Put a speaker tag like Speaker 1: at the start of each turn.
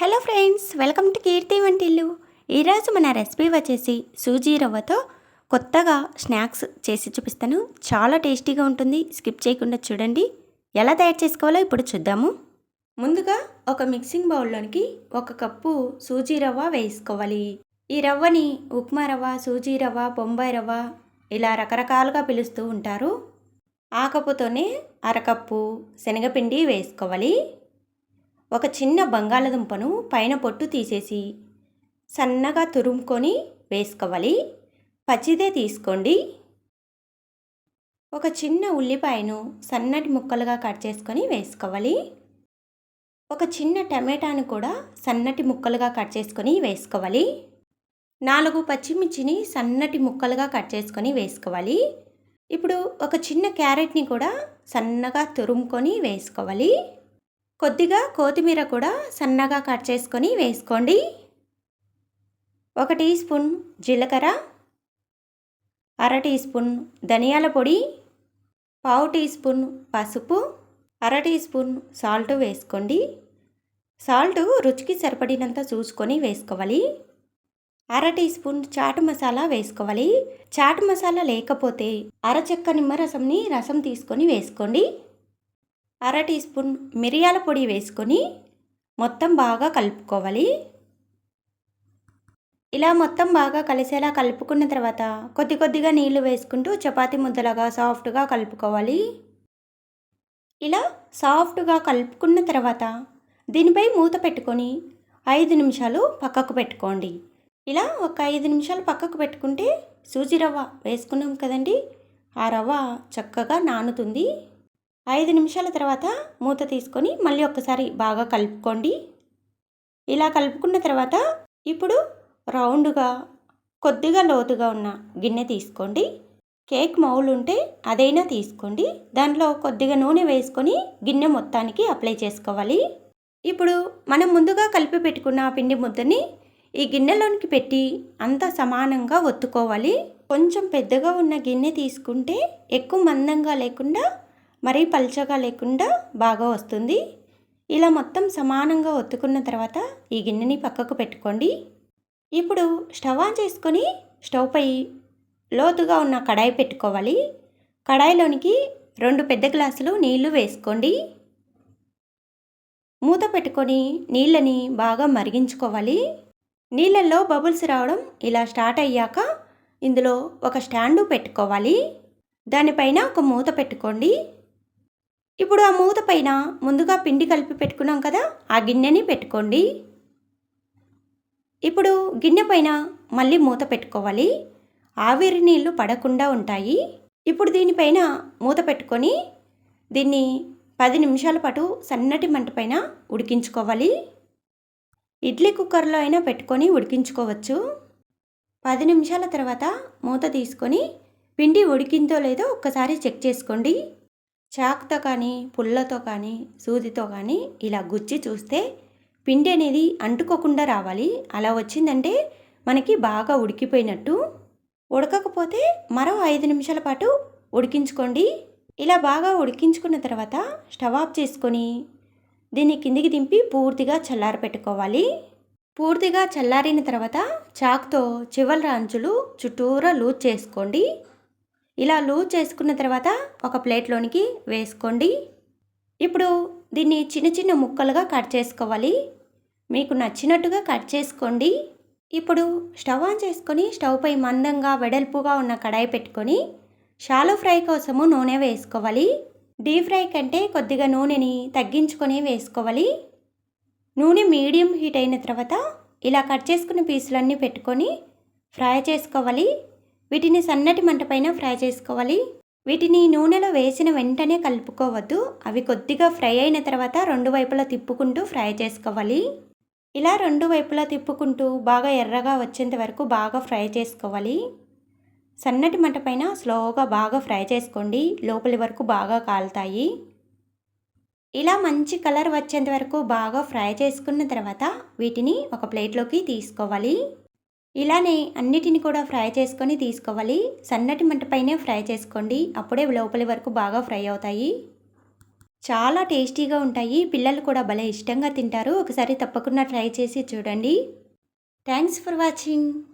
Speaker 1: Hello friends welcome to Keerthi Vantillu. ఈరోజు మన recipe వచ్చేసి సూజీ రవ్వతో కొత్తగా స్నాక్స్ చేసి చూపిస్తాను. చాలా టేస్టీగా ఉంటుంది స్కిప్ చేయకుండా చూడండి. ఎలా తయారు చేసుకోవాలో ఇప్పుడు చూద్దాము. ముందుగా ఒక మిక్సింగ్ బౌల్లోనికి ఒక కప్పు సూజీ రవ్వ వేసుకోవాలి. ఈ రవ్వని ఉప్మా రవ్వ సూజీ రవ్వ బొంబాయి రవ్వ ఇలా రకరకాలుగా పిలుస్తూ ఉంటారు. ఆ కప్పుతోనే అరకప్పు శనగపిండి వేసుకోవాలి. ఒక చిన్న బంగాళదుంపను పైన పొట్టు తీసేసి సన్నగా తురుముకొని వేసుకోవాలి. పచ్చిదే తీసుకోండి. ఒక చిన్న ఉల్లిపాయను సన్నటి ముక్కలుగా కట్ చేసుకొని వేసుకోవాలి. ఒక చిన్న టమాటాను కూడా సన్నటి ముక్కలుగా కట్ చేసుకొని వేసుకోవాలి. నాలుగు పచ్చిమిర్చిని సన్నటి ముక్కలుగా కట్ చేసుకొని వేసుకోవాలి. ఇప్పుడు ఒక చిన్న క్యారెట్ని కూడా సన్నగా తురుముకొని వేసుకోవాలి. కొద్దిగా కొత్తిమీర కూడా సన్నగా కట్ చేసుకొని వేసుకోండి. ఒక టీ స్పూన్ జీలకర్ర అర టీ స్పూన్ ధనియాల పొడి పావు టీ స్పూన్ పసుపు అర టీ స్పూన్ సాల్ట్ వేసుకోండి. సాల్ట్ రుచికి సరిపడినంత చూసుకొని వేసుకోవాలి. అర టీ స్పూన్ చాట్ మసాలా వేసుకోవాలి. చాట్ మసాలా లేకపోతే అర చెక్క నిమ్మరసంని రసం తీసుకొని వేసుకోండి. అర టీ స్పూన్ మిరియాల పొడి వేసుకొని మొత్తం బాగా కలుపుకోవాలి. ఇలా మొత్తం బాగా కలిసేలా కలుపుకున్న తర్వాత కొద్ది కొద్దిగా నీళ్ళు వేసుకుంటూ చపాతి ముద్దలాగా సాఫ్ట్గా కలుపుకోవాలి. ఇలా సాఫ్ట్గా కలుపుకున్న తర్వాత దీనిపై మూత పెట్టుకొని ఐదు నిమిషాలు పక్కకు పెట్టుకోండి. ఇలా ఒక ఐదు నిమిషాలు పక్కకు పెట్టుకుంటే సూజీ రవ్వ వేసుకున్నాం కదండి ఆ రవ్వ చక్కగా నానుతుంది. ఐదు నిమిషాల తర్వాత మూత తీసుకొని మళ్ళీ ఒక్కసారి బాగా కలుపుకోండి. ఇలా కలుపుకున్న తర్వాత ఇప్పుడు రౌండ్గా కొద్దిగా లోతుగా ఉన్న గిన్నె తీసుకోండి. కేక్ మౌల్ ఉంటే అదైనా తీసుకోండి. దాంట్లో కొద్దిగా నూనె వేసుకొని గిన్నె మొత్తానికి అప్లై చేసుకోవాలి. ఇప్పుడు మనం ముందుగా కలిపి పెట్టుకున్న పిండి ముద్దని ఈ గిన్నెలోనికి పెట్టి అంత సమానంగా ఒత్తుకోవాలి. కొంచెం పెద్దగా ఉన్న గిన్నె తీసుకుంటే ఎక్కువ మందంగా లేకుండా మరీ పల్చగా లేకుండా బాగా వస్తుంది. ఇలా మొత్తం సమానంగా ఒత్తుకున్న తర్వాత ఈ గిన్నెని పక్కకు పెట్టుకోండి. ఇప్పుడు స్టవ్ ఆన్ చేసుకొని స్టవ్ పై లోతుగా ఉన్న కడాయి పెట్టుకోవాలి. కడాయిలోనికి రెండు పెద్ద గ్లాసులు నీళ్ళు వేసుకోండి. మూత పెట్టుకొని నీళ్ళని బాగా మరిగించుకోవాలి. నీళ్ళల్లో బబుల్స్ రావడం ఇలా స్టార్ట్ అయ్యాక ఇందులో ఒక స్టాండు పెట్టుకోవాలి. దానిపైన ఒక మూత పెట్టుకోండి. ఇప్పుడు ఆ మూత పైన ముందుగా పిండి కలిపి పెట్టుకున్నాం కదా ఆ గిన్నెని పెట్టుకోండి. ఇప్పుడు గిన్నె పైన మళ్ళీ మూత పెట్టుకోవాలి. ఆవిరి నీళ్ళు పడకుండా ఉంటాయి. ఇప్పుడు దీనిపైన మూత పెట్టుకొని దీన్ని పది నిమిషాల పాటు సన్నటి మంట పైన ఉడికించుకోవాలి. ఇడ్లీ కుక్కర్లో అయినా పెట్టుకొని ఉడికించుకోవచ్చు. పది నిమిషాల తర్వాత మూత తీసుకొని పిండి ఉడికిందో లేదో ఒక్కసారి చెక్ చేసుకోండి. చాక్తో కానీ పుల్లతో కానీ సూదితో కానీ ఇలా గుచ్చి చూస్తే పిండి అనేది అంటుకోకుండా రావాలి. అలా వచ్చిందంటే మనకి బాగా ఉడికిపోయినట్టు. ఉడకకపోతే మరో ఐదు నిమిషాల పాటు ఉడికించుకోండి. ఇలా బాగా ఉడికించుకున్న తర్వాత స్టవ్ ఆఫ్ చేసుకొని దీన్ని కిందికి దింపి పూర్తిగా చల్లార పెట్టుకోవాలి. పూర్తిగా చల్లారిన తర్వాత చాక్తో చివరి అంచులు చుట్టూరా లూజ్ చేసుకోండి. ఇలా లూజ్ చేసుకున్న తర్వాత ఒక ప్లేట్లోనికి వేసుకోండి. ఇప్పుడు దీన్ని చిన్న చిన్న ముక్కలుగా కట్ చేసుకోవాలి. మీకు నచ్చినట్టుగా కట్ చేసుకోండి. ఇప్పుడు స్టవ్ ఆన్ చేసుకొని స్టవ్ పై మందంగా వెడల్పుగా ఉన్న కడాయి పెట్టుకొని షాలో ఫ్రై కోసము నూనె వేసుకోవాలి. డీప్ ఫ్రై కంటే కొద్దిగా నూనెని తగ్గించుకొని వేసుకోవాలి. నూనె మీడియం హీట్ అయిన తర్వాత ఇలా కట్ చేసుకున్న పీసులన్నీ పెట్టుకొని ఫ్రై చేసుకోవాలి. వీటిని సన్నటి మంట పైన ఫ్రై చేసుకోవాలి. వీటిని నూనెలో వేసిన వెంటనే కలుపుకోవద్దు. అవి కొద్దిగా ఫ్రై అయిన తర్వాత రెండు వైపులా తిప్పుకుంటూ ఫ్రై చేసుకోవాలి. ఇలా రెండు వైపులా తిప్పుకుంటూ బాగా ఎర్రగా వచ్చేంత వరకు బాగా ఫ్రై చేసుకోవాలి. సన్నటి మంట పైన స్లోగా బాగా ఫ్రై చేసుకోండి. లోపలి వరకు బాగా కాలుతాయి. ఇలా మంచి కలర్ వచ్చేంత వరకు బాగా ఫ్రై చేసుకున్న తర్వాత వీటిని ఒక ప్లేట్లోకి తీసుకోవాలి. ఇలానే అన్నిటిని కూడా ఫ్రై చేసుకొని తీసుకోవాలి. సన్నటి మంటపైనే ఫ్రై చేసుకోండి. అప్పుడే లోపలి వరకు బాగా ఫ్రై అవుతాయి. చాలా టేస్టీగా ఉంటాయి. పిల్లలు కూడా భలే ఇష్టంగా తింటారు. ఒకసారి తప్పకుండా ట్రై చేసి చూడండి. Thanks for watching.